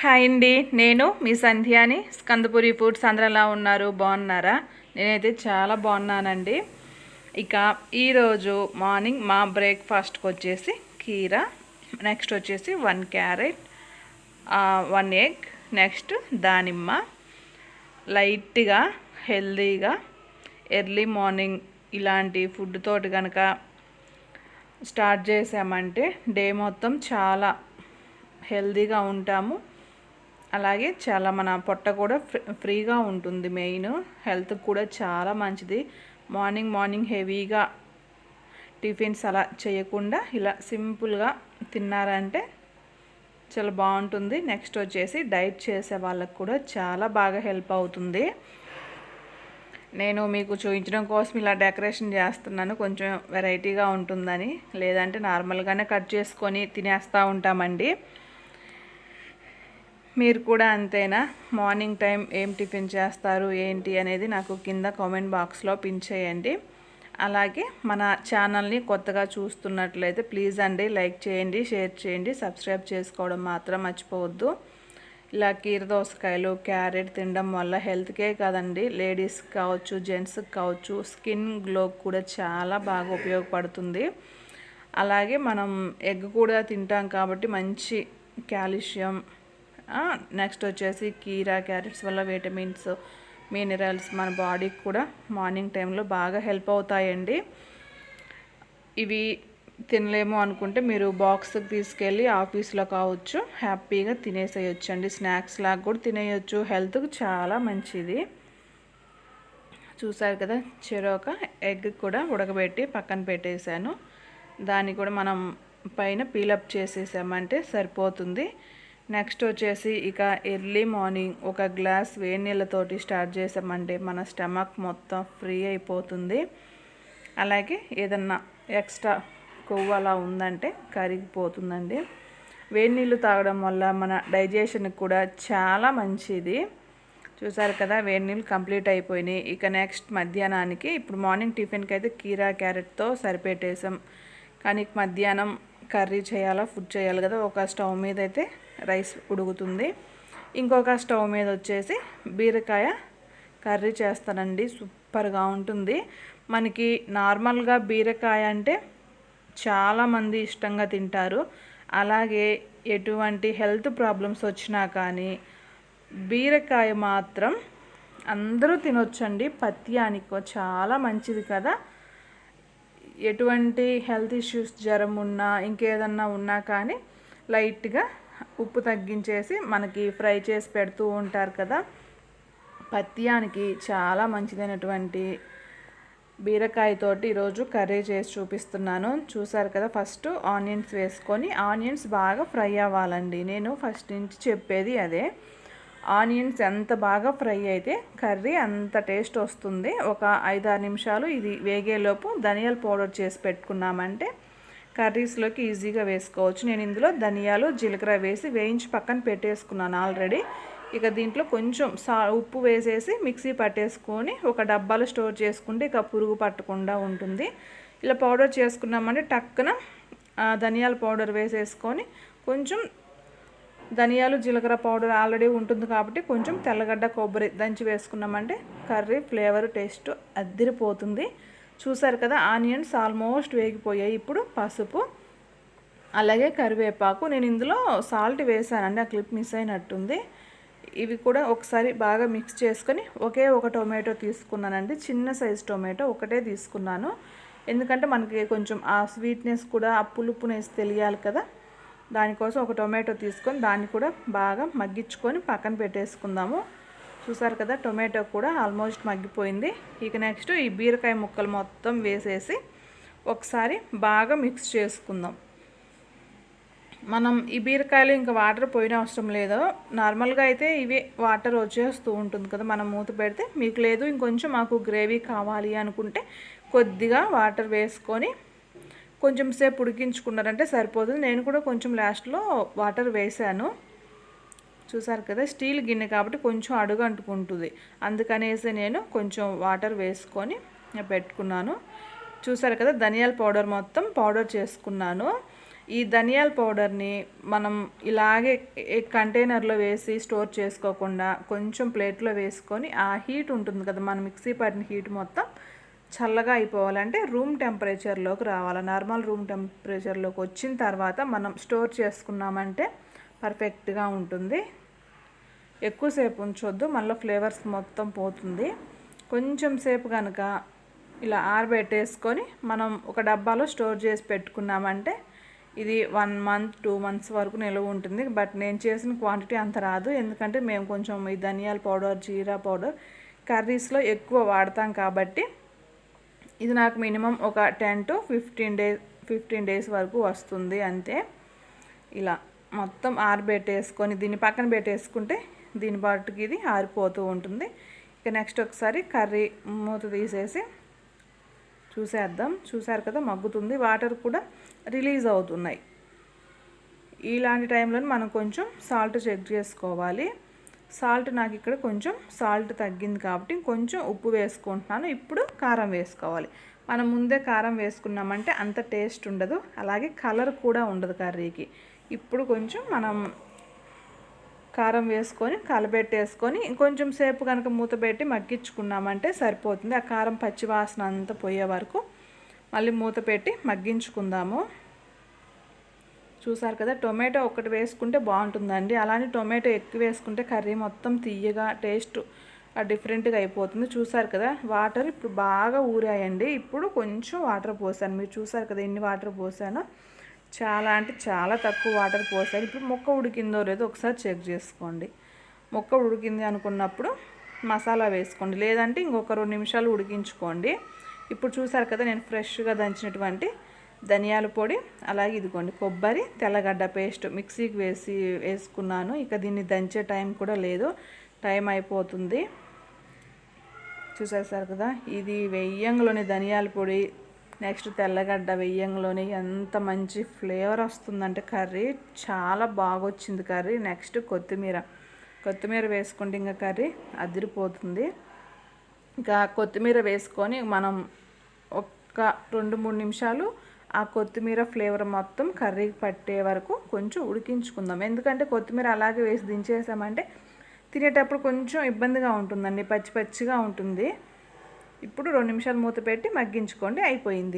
Hi అండి. నేను మీ సంధ్యాని. స్కందపురి foods అందరూ ఎలా ఉన్నారు? బాగున్నారా? నేనైతే చాలా బాగున్నానండి. ఇక ఈరోజు మార్నింగ్ మా బ్రేక్ఫాస్ట్కి వచ్చేసి కీర నెక్స్ట్ వచ్చేసి one carrot one egg next దానిమ్మ. లైట్గా హెల్దీగా ఎర్లీ మార్నింగ్ ఇలాంటి ఫుడ్ తోటి కనుక స్టార్ట్ చేసామంటే డే మొత్తం చాలా హెల్దీగా ఉంటాము. అలాగే చాలా మన పొట్ట కూడా ఫ్రీగా ఉంటుంది మెయిన్. హెల్త్ కూడా చాలా మంచిది. మార్నింగ్ మార్నింగ్ హెవీగా టిఫిన్స్ అలా చేయకుండా ఇలా సింపుల్గా తిన్నారంటే చాలా బాగుంటుంది. నెక్స్ట్ వచ్చేసి డైట్ చేసే వాళ్ళకు కూడా చాలా బాగా హెల్ప్ అవుతుంది. నేను మీకు చూపించడం కోసం ఇలా డెకరేషన్ చేస్తున్నాను. కొంచెం వెరైటీగా ఉంటుందని. లేదంటే నార్మల్గానే కట్ చేసుకొని తినేస్తూ ఉంటామండి. మీరు కూడా అంతేనా? మార్నింగ్ టైం ఏం టిఫిన్ చేస్తారు ఏంటి అనేది నాకు కింద కామెంట్ బాక్స్లో పిన్ చేయండి. అలాగే మన ఛానల్ని కొత్తగా చూస్తున్నట్లయితే ప్లీజ్ అండి లైక్ చేయండి షేర్ చేయండి సబ్స్క్రైబ్ చేసుకోవడం మాత్రం మర్చిపోవద్దు. ఇలా కీర దోసకాయలు క్యారెట్ తినడం వల్ల హెల్త్కే కదండి. లేడీస్కి కావచ్చు జెంట్స్కి కావచ్చు స్కిన్ గ్లో కూడా చాలా బాగా ఉపయోగపడుతుంది. అలాగే మనం ఎగ్ కూడా తింటాం కాబట్టి మంచి కాల్షియం నెక్స్ట్ వచ్చేసి కీరా క్యారెట్స్ వల్ల విటమిన్స్ మినరల్స్ మన బాడీకి కూడా మార్నింగ్ టైంలో బాగా హెల్ప్ అవుతాయండి. ఇవి తినలేము అనుకుంటే మీరు బాక్స్కి తీసుకెళ్ళి ఆఫీస్లో కావచ్చు హ్యాపీగా తినేసేయచ్చు అండి స్నాక్స్ లాగా కూడా తినేయచ్చు. హెల్త్కి చాలా మంచిది. చూసారు కదా చెరొక ఎగ్ కూడా ఉడకబెట్టి పక్కన పెట్టేశాను. దాన్ని కూడా మనం పైన పీలప్ చేసేసామంటే సరిపోతుంది. నెక్స్ట్ వచ్చేసి ఇక ఎర్లీ మార్నింగ్ ఒక గ్లాస్ వేడి నీళ్ళతోటి స్టార్ట్ చేసామంటే మన స్టమక్ మొత్తం ఫ్రీ అయిపోతుంది. అలాగే ఏదన్నా ఎక్స్ట్రా కొవ్వు అలా ఉందంటే కరిగిపోతుందండి. వేడి నీళ్ళు తాగడం వల్ల మన డైజెషన్కి కూడా చాలా మంచిది. చూసారు కదా వేడి నీళ్ళు కంప్లీట్ అయిపోయినాయి. ఇక నెక్స్ట్ మధ్యాహ్నానికి ఇప్పుడు మార్నింగ్ టిఫిన్కి అయితే కీరా క్యారెట్తో సరిపెట్టేసాం. కానీ మధ్యాహ్నం కర్రీ చేయాలా ఫుడ్ చేయాలి కదా ఒక స్టవ్ మీద అయితే రైస్ ఉడుకుతుంది. ఇంకొక స్టవ్ మీద వచ్చేసి బీరకాయ కర్రీ చేస్తానండి సూపర్గా ఉంటుంది. మనకి నార్మల్గా బీరకాయ అంటే చాలామంది ఇష్టంగా తింటారు. అలాగే ఎటువంటి హెల్త్ ప్రాబ్లమ్స్ వచ్చినా కానీ బీరకాయ మాత్రం అందరూ తినొచ్చండి. పత్యానికి చాలా మంచిది కదా. ఎటువంటి హెల్త్ ఇష్యూస్ జ్వరం ఉన్నా ఇంకేదన్నా ఉన్నా కానీ లైట్గా ఉప్పు తగ్గించేసి మనకి ఫ్రై చేసి పెడుతూ ఉంటారు కదా. పత్యానికి చాలా మంచిదైనటువంటి బీరకాయతోటి ఈరోజు కర్రీ చేసి చూపిస్తున్నాను. చూసారు కదా ఫస్ట్ ఆనియన్స్ వేసుకొని ఆనియన్స్ బాగా ఫ్రై అవ్వాలండి. నేను ఫస్ట్ నుంచి చెప్పేది అదే. ఆనియన్స్ ఎంత బాగా ఫ్రై అయితే కర్రీ అంత టేస్ట్ వస్తుంది. ఒక ఐదారు నిమిషాలు ఇది వేగేలోపు ధనియాల పౌడర్ చేసి పెట్టుకున్నామంటే కర్రీస్లోకి ఈజీగా వేసుకోవచ్చు. నేను ఇందులో ధనియాలు జీలకర్ర వేసి వేయించి పక్కన పెట్టేసుకున్నాను ఆల్రెడీ. ఇక దీంట్లో కొంచెం సా ఉప్పు వేసేసి మిక్సీ పట్టేసుకొని ఒక డబ్బాలో స్టోర్ చేసుకుంటే ఇక పురుగు పట్టకుండా ఉంటుంది. ఇలా పౌడర్ చేసుకున్నామంటే టక్కున ధనియాల పౌడర్ వేసేసుకొని కొంచెం ధనియాలు జీలకర్ర పౌడర్ ఆల్రెడీ ఉంటుంది కాబట్టి కొంచెం తెల్లగడ్డ కొబ్బరి దంచి వేసుకున్నామంటే కర్రీ ఫ్లేవర్ టేస్ట్ అద్దిరిపోతుంది. చూసారు కదా ఆనియన్స్ ఆల్మోస్ట్ వేగిపోయాయి. ఇప్పుడు పసుపు అలాగే కరివేపాకు. నేను ఇందులో సాల్ట్ వేసానండి ఆ క్లిప్ మిస్ అయినట్టుంది. ఇవి కూడా ఒకసారి బాగా మిక్స్ చేసుకొని ఒకే ఒక టొమాటో తీసుకున్నానండి. చిన్న సైజ్ టొమాటో ఒకటే తీసుకున్నాను. ఎందుకంటే మనకి కొంచెం ఆ స్వీట్నెస్ కూడా ఆ పులుపునేసి తెలియాలి కదా. దానికోసం ఒక టొమాటో తీసుకొని దాన్ని కూడా బాగా మగ్గించుకొని పక్కన పెట్టేసుకుందాము. చూసారు కదా టొమాటో కూడా ఆల్మోస్ట్ మగ్గిపోయింది. ఇక నెక్స్ట్ ఈ బీరకాయ ముక్కలు మొత్తం వేసేసి ఒకసారి బాగా మిక్స్ చేసుకుందాం. మనం ఈ బీరకాయలు ఇంకా వాటర్ పోయిన అవసరం లేదు. నార్మల్గా అయితే ఇవి వాటర్ వచ్చేస్తూ ఉంటుంది కదా మనం మూత పెడితే. మీకు లేదు ఇంకొంచెం మాకు గ్రేవీ కావాలి అనుకుంటే కొద్దిగా వాటర్ వేసుకొని కొంచెం సేపు ఉడికించుకున్నారంటే సరిపోతుంది నేను కూడా కొంచెం లాస్ట్లో వాటర్ వేసాను చూసారు కదా స్టీల్ గిన్నె కాబట్టి కొంచెం అడుగు అంటుకుంటుంది. అందుకనేసి నేను కొంచెం వాటర్ వేసుకొని పెట్టుకున్నాను. చూసారు కదా ధనియాల పౌడర్ మొత్తం పౌడర్ చేసుకున్నాను. ఈ ధనియాల పౌడర్ని మనం ఇలాగే కంటైనర్లో వేసి స్టోర్ చేసుకోకుండా కొంచెం ప్లేట్లో వేసుకొని ఆ హీట్ ఉంటుంది కదా మన మిక్సీ పడిన హీట్ మొత్తం చల్లగా అయిపోవాలంటే రూమ్ టెంపరేచర్లోకి రావాలి. నార్మల్ రూమ్ టెంపరేచర్లోకి వచ్చిన తర్వాత మనం స్టోర్ చేసుకున్నామంటే పర్ఫెక్ట్గా ఉంటుంది. ఎక్కువసేపు ఉంచొద్దు. మళ్ళీ ఫ్లేవర్స్ మొత్తం పోతుంది. కొంచెం సేపు కనుక ఇలా ఆరబెట్టేసుకొని మనం ఒక డబ్బాలో స్టోర్ చేసి పెట్టుకున్నామంటే ఇది వన్ మంత్ టూ మంత్స్ వరకు నిల్వ ఉంటుంది. బట్ నేను చేసిన క్వాంటిటీ అంత రాదు. ఎందుకంటే మేము కొంచెం ఈ ధనియాల పౌడర్ జీరా పౌడర్ కర్రీస్లో ఎక్కువ వాడతాం కాబట్టి ఇది నాకు మినిమం ఒక ten to fifteen days fifteen days వరకు వస్తుంది అంతే. ఇలా మొత్తం ఆరబెట్టేసుకొని దీన్ని పక్కన పెట్టేసుకుంటే దీని పాటుకి ఇది ఆరిపోతూ ఉంటుంది. ఇక నెక్స్ట్ ఒకసారి కర్రీ మూత తీసేసి చూసేద్దాం. చూసారు కదా మగ్గుతుంది. వాటర్ కూడా రిలీజ్ అవుతున్నాయి. ఇలాంటి టైంలో మనం కొంచెం సాల్ట్ చెక్ చేసుకోవాలి. సాల్ట్ నాకు ఇక్కడ కొంచెం సాల్ట్ తగ్గింది కాబట్టి కొంచెం ఉప్పు వేసుకుంటున్నాను. ఇప్పుడు కారం వేసుకోవాలి. మనం ముందే కారం వేసుకున్నామంటే అంత టేస్ట్ ఉండదు. అలాగే కలర్ కూడా ఉండదు కర్రీకి. ఇప్పుడు కొంచెం మనం కారం వేసుకొని కలబెట్టేసుకొని ఇంకొంచెం సేపు కనుక మూత పెట్టి మగ్గించుకున్నామంటే సరిపోతుంది. ఆ కారం పచ్చి వాసన అంతా పోయే వరకు మళ్ళీ మూత పెట్టి మగ్గించుకుందాము. చూసారు కదా టొమాటో ఒకటి వేసుకుంటే బాగుంటుందండి. అలానే టొమాటో ఎక్కువ వేసుకుంటే కర్రీ మొత్తం తీయగా టేస్ట్ డిఫరెంట్గా అయిపోతుంది. చూసారు కదా వాటర్ ఇప్పుడు బాగా ఊరాయండి. ఇప్పుడు కొంచెం వాటర్ పోసాను. మీరు చూసారు కదా ఎన్ని వాటర్ పోసానో. చాలా అంటే చాలా తక్కువ వాటర్ పోసాను. ఇప్పుడు మొక్క ఉడికిందో లేదో ఒకసారి చెక్ చేసుకోండి. మొక్క ఉడికింది అనుకున్నప్పుడు మసాలా వేసుకోండి. లేదంటే ఇంకొక రెండు నిమిషాలు ఉడికించుకోండి. ఇప్పుడు చూసారు కదా నేను ఫ్రెష్గా దంచినటువంటి ధనియాల పొడి అలాగే ఇదిగోండి కొబ్బరి తెల్లగడ్డ పేస్ట్ మిక్సీకి వేసి వేసుకున్నాను. ఇక దీన్ని దంచే టైం కూడా లేదు టైం అయిపోతుంది. చూసేసారు కదా ఇది వెయ్యంలోని ధనియాల పొడి నెక్స్ట్ తెల్లగడ్డ వెయ్యంలోని ఎంత మంచి ఫ్లేవర్ వస్తుందంటే కర్రీ చాలా బాగా వచ్చింది కర్రీ. నెక్స్ట్ కొత్తిమీర కొత్తిమీర వేసుకుంటే ఇంకా కర్రీ అదిరిపోతుంది. ఇంకా కొత్తిమీర వేసుకొని మనం ఒక్క రెండు మూడు నిమిషాలు ఆ కొత్తిమీర ఫ్లేవర్ మొత్తం కర్రీకి పట్టే వరకు కొంచెం ఉడికించుకుందాం. ఎందుకంటే కొత్తిమీర అలాగే వేసి దించేసామంటే తినేటప్పుడు కొంచెం ఇబ్బందిగా ఉంటుందండి పచ్చి పచ్చిగా ఉంటుంది. ఇప్పుడు రెండు నిమిషాలు మూత పెట్టి మగ్గించుకోండి అయిపోయింది.